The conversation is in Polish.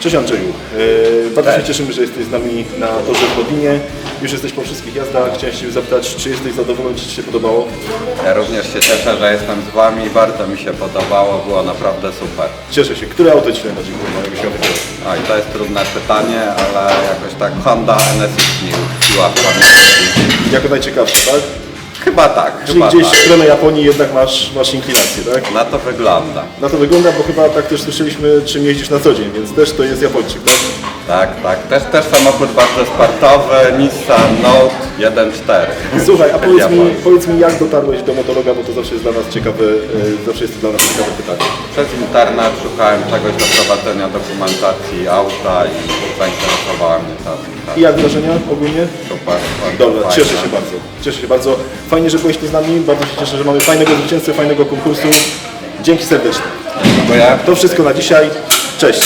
Cześć Andrzeju. E, Bardzo się cieszymy, że jesteś z nami na torze w Lodinie. Już jesteś po wszystkich jazdach. Chciałem się zapytać, czy jesteś zadowolony, czy Ci się podobało? Ja również się cieszę, że jestem z Wami, bardzo mi się podobało, było naprawdę super. Cieszę się. Które auto Ci najbardziej podobało, wybrać? No i to jest trudne pytanie, ale jakoś tak Honda NSX mi utkwiła w pamięci. Jako najciekawsze, tak? Chyba tak, Czyli chyba gdzieś tak. w stronę Japonii jednak masz, masz inklinację, tak? Na to wygląda. Na to wygląda, bo chyba tak też słyszeliśmy, czym jeździsz na co dzień, więc też to jest Japończyk, tak? Tak, tak. Też, też samochód bardzo sportowy, Nissan Note 1.4. Słuchaj, a Jak powiedz mi, powiedz mi, jak dotarłeś do motologa, bo to zawsze jest dla nas ciekawe, e, zawsze jest to dla nas ciekawe pytanie. Przez internet szukałem czegoś do prowadzenia dokumentacji auta i zainteresowała mnie ta, ta I jak wrażenia ogólnie? super. bardzo Dobra, fajna. cieszę się bardzo. Cieszę się bardzo. Fajnie, że byłeś tu z nami. Bardzo się cieszę, że mamy fajnego zwycięzcę, fajnego konkursu. Dzięki serdecznie. Dziękuję. To wszystko na dzisiaj. Cześć.